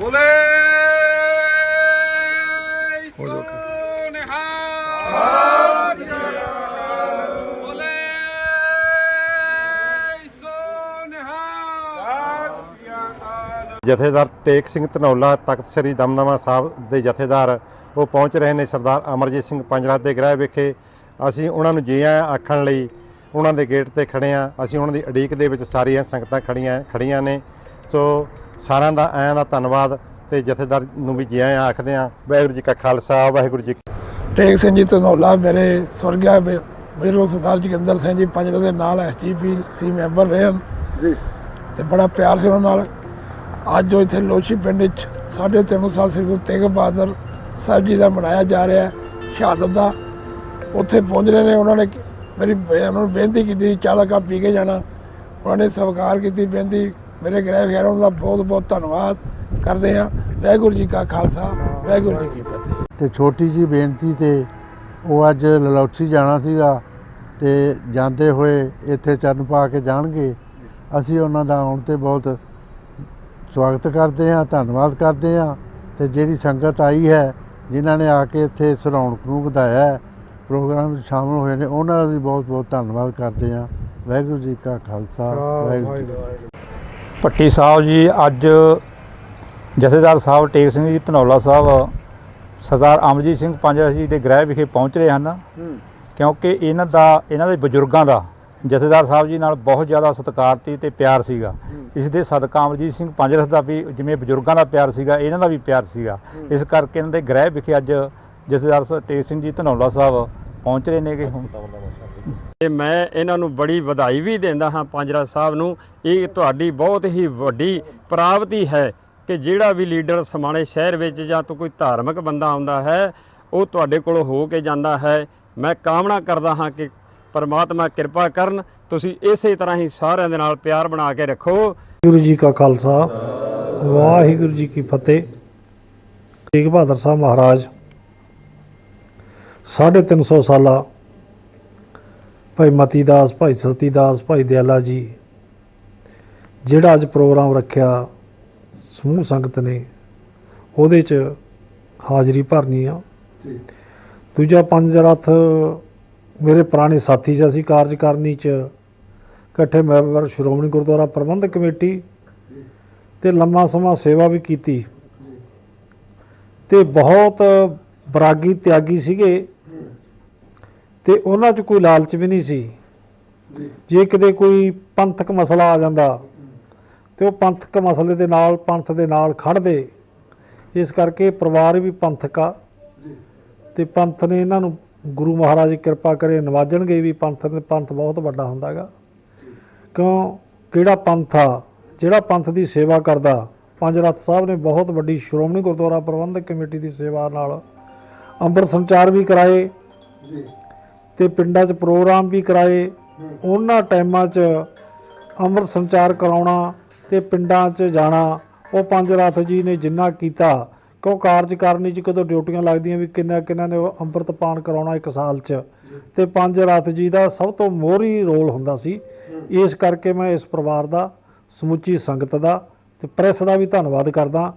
ਬੋਲੇ ਹੋ ਜਾਓ ਕਿ- ਨਿਹਾਲ ਬੋਲੇ ਸੋ ਨਿਹਾਲ ਜਥੇਦਾਰ ਟੇਕ ਸਿੰਘ ਧਨੌਲਾ, ਤਖਤ ਸ੍ਰੀ ਦਮਦਮਾ ਸਾਹਿਬ ਦੇ ਜਥੇਦਾਰ, ਉਹ ਪਹੁੰਚ ਰਹੇ ਨੇ ਸਰਦਾਰ ਅਮਰਜੀਤ ਸਿੰਘ ਪੰਜਰਾ ਦੇ ਗ੍ਰਹਿ ਵਿਖੇ। ਅਸੀਂ ਉਹਨਾਂ ਨੂੰ ਜੀ ਆਇਆਂ ਆਖਣ ਲਈ ਉਹਨਾਂ ਦੇ ਗੇਟ ਤੇ ਖੜੇ ਆ ਅਸੀਂ ਉਹਨਾਂ ਦੀ ਉਡੀਕ ਦੇ ਵਿੱਚ ਸਾਰੀਆਂ ਸੰਗਤਾਂ ਖੜੀਆਂ ਖੜੀਆਂ ਨੇ। ਸੋ ਸਾਰਿਆਂ ਦਾ ਆਇਆਂ ਦਾ ਧੰਨਵਾਦ ਤੇ ਜਥੇਦਾਰ ਨੂੰ ਵੀ ਜੀ ਆਇਆਂ ਆਖਦੇ ਆ ਵਾਹਿਗੁਰੂ ਜੀ ਕਾ ਖਾਲਸਾ ਵਾਹਿਗੁਰੂ ਜੀ ਕੀ ਟੇਕ ਸਿੰਘ ਜੀ ਧਨੌਲਾ ਮੇਰੇ ਸਵਰਗਿਆ ਮੇਰੇ ਸਰਦਾਰ ਜੋਗਿੰਦਰ ਸਿੰਘ ਜੀ ਪੰਜ ਦੇ ਨਾਲ ਐਸਜੀਪੀ ਸੀ ਮੈਂਬਰ ਰਹੇ ਹਨ। ਜੀ। ਤੇ ਬੜਾ ਪਿਆਰ ਸੀ ਉਹਨਾਂ ਨਾਲ। ਅੱਜ ਜੋ ਇੱਥੇ ਲੋਚੀ ਪਿੰਡ ਵਿੱਚ ਸਾਢੇ ਤਿੰਨ ਸਾਲ ਸ੍ਰੀ ਗੁਰੂ ਤੇਗ ਬਹਾਦਰ ਸਾਹਿਬ ਜੀ ਦਾ ਮਨਾਇਆ ਜਾ ਰਿਹਾ ਹੈ ਸ਼ਹਾਦਤ ਦਾ। ਉੱਥੇ ਪਹੁੰਚ ਰਹੇ ਨੇ। ਉਹਨਾਂ ਨੇ ਮੇਰੀ ਉਹਨਾਂ ਨੂੰ ਬੇਨਤੀ ਕੀਤੀ, ਚਾਹ ਦਾ ਕੱਪ ਪੀ ਕੇ ਜਾਣਾ। ਉਹਨਾਂ ਨੇ ਸਵੀਕਾਰ ਕੀਤੀ, ਬੇਨਤੀ ਮੇਰੇ ਗ੍ਰਹਿ ਖੈਰ ਦਾ ਬਹੁਤ ਬਹੁਤ ਧੰਨਵਾਦ ਕਰਦੇ ਹਾਂ। ਵਾਹਿਗੁਰੂ ਜੀ ਕਾ ਖਾਲਸਾ, ਵਾਹਿਗੁਰੂ ਜੀ ਕੀ ਫਤਿਹ। ਤੇ ਛੋਟੀ ਜੀ ਬੇਨਤੀ ਤੇ ਉਹ ਅੱਜ ਲਲੌਚੀ ਜਾਣਾ ਸੀਗਾ ਤੇ ਜਾਂਦੇ ਹੋਏ ਇੱਥੇ ਚਰਨ ਪਾ ਕੇ ਜਾਣਗੇ। ਅਸੀਂ ਉਹਨਾਂ ਦਾ ਆਉਣ ਤੇ ਬਹੁਤ ਸਵਾਗਤ ਕਰਦੇ ਹਾਂ, ਧੰਨਵਾਦ ਕਰਦੇ ਹਾਂ ਤੇ ਜਿਹੜੀ ਸੰਗਤ ਆਈ ਹੈ, ਜਿਨ੍ਹਾਂ ਨੇ ਆ ਕੇ ਇੱਥੇ ਇਸ ਨੂੰ ਵਧਾਇਆ ਪ੍ਰੋਗਰਾਮ ਵਿੱਚ ਸ਼ਾਮਲ ਹੋਏ ਨੇ ਉਹਨਾਂ ਦਾ ਵੀ ਬਹੁਤ ਬਹੁਤ ਧੰਨਵਾਦ ਕਰਦੇ ਹਾਂ। ਵਾਹਿਗੁਰੂ ਜੀ ਕਾ ਖਾਲਸਾ ਵਾਹਿਗੁਰੂ ਜੀ ਕੀ ਫਤਿਹ। ਭੱਟੀ ਸਾਹਿਬ ਜੀ ਅੱਜ ਜਥੇਦਾਰ ਸਾਹਿਬ ਟੇਕ ਸਿੰਘ ਜੀ ਧਨੌਲਾ ਸਾਹਿਬ ਸਰਦਾਰ ਅਮਰਜੀਤ ਸਿੰਘ ਪੰਜਰਾ ਜੀ ਦੇ ਗ੍ਰਹਿ ਵਿਖੇ ਪਹੁੰਚ ਰਹੇ ਹਨ। ਕਿਉਂਕਿ ਇਹਨਾਂ ਦਾ ਇਹਨਾਂ ਦੇ ਬਜ਼ੁਰਗਾਂ ਦਾ ਜਥੇਦਾਰ ਸਾਹਿਬ ਜੀ ਨਾਲ ਬਹੁਤ ਜ਼ਿਆਦਾ ਸਤਿਕਾਰ ਸੀ ਤੇ ਪਿਆਰ ਸੀਗਾ। ਇਸ ਦੇ ਸਦਕਾ ਅਮਰਜੀਤ ਸਿੰਘ ਪੰਜਰਸ ਦਾ ਵੀ ਜਿਵੇਂ ਬਜ਼ੁਰਗਾਂ ਦਾ ਪਿਆਰ ਸੀਗਾ ਇਹਨਾਂ ਦਾ ਵੀ ਪਿਆਰ ਸੀਗਾ। ਇਸ ਕਰਕੇ ਇਹਨਾਂ ਦੇ ਗ੍ਰਹਿ ਵਿਖੇ ਅੱਜ ਜਥੇਦਾਰ ਟੇਕ ਸਿੰਘ ਜੀ ਧਨੌਲਾ ਸਾਹਿਬ ਪਹੁੰਚ ਰਹੇ ਨੇਗੇ ਹੁਣ। ਤੇ ਮੈਂ ਇਹਨਾਂ ਨੂੰ ਬੜੀ ਵਧਾਈ ਵੀ ਦਿੰਦਾ ਹਾਂ ਪੰਜਰਾ ਸਾਹਿਬ ਨੂੰ। ਇਹ ਤੁਹਾਡੀ ਬਹੁਤ ਹੀ ਵੱਡੀ ਪ੍ਰਾਪਤੀ ਹੈ ਕਿ ਜਿਹੜਾ ਵੀ ਲੀਡਰ ਸਮਾਣੇ ਸ਼ਹਿਰ ਵਿੱਚ ਜਾਂ ਤੋਂ ਕੋਈ ਧਾਰਮਿਕ ਬੰਦਾ ਆਉਂਦਾ ਹੈ ਉਹ ਤੁਹਾਡੇ ਕੋਲ ਹੋ ਕੇ ਜਾਂਦਾ ਹੈ। ਮੈਂ ਕਾਮਨਾ ਕਰਦਾ ਹਾਂ ਕਿ ਪਰਮਾਤਮਾ ਕਿਰਪਾ ਕਰਨ ਤੁਸੀਂ ਇਸੇ ਤਰ੍ਹਾਂ ਹੀ ਸਾਰਿਆਂ ਦੇ ਨਾਲ ਪਿਆਰ ਬਣਾ ਕੇ ਰੱਖੋ। ਵਾਹਿਗੁਰੂ ਜੀ ਕਾ ਖਾਲਸਾ ਵਾਹਿਗੁਰੂ ਜੀ ਕੀ ਫਤਿਹ। ਤੇਗ ਬਹਾਦਰ ਸਾਹਿਬ ਮਹਾਰਾਜ 350 ਸਾਲਾ। ਭਾਈ ਮਤੀ ਦਾਸ ਭਾਈ ਸਤੀ ਦਾਸ ਭਾਈ ਦਿਆਲਾ ਜੀ ਜਿਹੜਾ ਅੱਜ ਪ੍ਰੋਗਰਾਮ ਰੱਖਿਆ ਸਮੂਹ ਸੰਗਤ ਨੇ ਉਹਦੇ 'ਚ ਹਾਜ਼ਰੀ ਭਰਨੀ ਆ। ਦੂਜਾ ਪੰਜ ਰੱਥ ਮੇਰੇ ਪੁਰਾਣੇ ਸਾਥੀ ਸੀ ਅਸੀਂ ਕਾਰਜਕਾਰਨੀ 'ਚ ਇਕੱਠੇ ਮੈਂਬਰ ਸ਼੍ਰੋਮਣੀ ਗੁਰਦੁਆਰਾ ਪ੍ਰਬੰਧਕ ਕਮੇਟੀ ਤੇ ਲੰਮਾ ਸਮਾਂ ਸੇਵਾ ਵੀ ਕੀਤੀ। ਤੇ ਬਹੁਤ ਬਰਾਗੀ ਤਿਆਗੀ ਸੀਗੇ। ਤੇ ਉਹਨਾਂ 'ਚ ਕੋਈ ਲਾਲਚ ਵੀ ਨਹੀਂ ਸੀ। ਜੇ। ਕਿਤੇ ਕੋਈ ਪੰਥਕ ਮਸਲਾ ਆ ਜਾਂਦਾ ਤੇ ਉਹ ਪੰਥਕ ਮਸਲੇ ਦੇ ਨਾਲ ਪੰਥ ਦੇ ਨਾਲ ਖੜਦੇ ਇਸ ਕਰਕੇ ਪਰਿਵਾਰ ਵੀ ਪੰਥਕ ਆ। ਤੇ ਪੰਥ ਨੇ ਇਹਨਾਂ ਨੂੰ ਗੁਰੂ ਮਹਾਰਾਜ ਦੀ ਕਿਰਪਾ ਕਰੇ ਨਵਾਜਣਗੇ ਵੀ ਪੰਥ ਦੇ ਪੰਥ ਬਹੁਤ ਵੱਡਾ ਹੁੰਦਾਗਾ ਕਿਉਂ? ਕਿਹੜਾ ਪੰਥ ਆ? ਜਿਹੜਾ ਪੰਥ ਦੀ ਸੇਵਾ ਕਰਦਾ। ਪੰਜ ਰੱਥ ਸਾਹਿਬ ਨੇ ਬਹੁਤ ਵੱਡੀ ਸ਼੍ਰੋਮਣੀ ਗੁਰਦੁਆਰਾ ਪ੍ਰਬੰਧਕ ਕਮੇਟੀ ਦੀ ਸੇਵਾ ਨਾਲ ਅੰਮ੍ਰਿਤ ਸੰਚਾਰ ਵੀ ਕਰਾਏ। ਤੇ ਪਿੰਡਾਂ 'ਚ ਪ੍ਰੋਗਰਾਮ ਵੀ ਕਰਾਏ। ਉਹਨਾਂ ਟਾਈਮਾਂ 'ਚ ਅੰਮ੍ਰਿਤ ਸੰਚਾਰ ਕਰਾਉਣਾ ਤੇ ਪਿੰਡਾਂ 'ਚ ਜਾਣਾ ਉਹ ਪੰਜ ਰੱਥ ਜੀ ਨੇ ਜਿੰਨਾ ਕੀਤਾ। ਕਿਉਂ ਕਾਰਜਕਾਰਨੀ 'ਚ ਕਦੋਂ ਡਿਊਟੀਆਂ ਲੱਗਦੀਆਂ ਵੀ ਕਿੰਨਾ ਕਿੰਨਾ ਨੇ ਅੰਮ੍ਰਿਤ ਪਾਨ ਕਰਾਉਣਾ ਇੱਕ ਸਾਲ 'ਚ। ਤੇ ਪੰਜ ਰੱਥ ਜੀ ਦਾ ਸਭ ਤੋਂ ਮੋਹਰੀ ਰੋਲ ਹੁੰਦਾ ਸੀ। ਇਸ ਕਰਕੇ ਮੈਂ ਇਸ ਪਰਿਵਾਰ ਦਾ ਸਮੁੱਚੀ ਸੰਗਤ ਦਾ ਤੇ ਪ੍ਰੈਸ ਦਾ ਵੀ ਧੰਨਵਾਦ ਕਰਦਾ।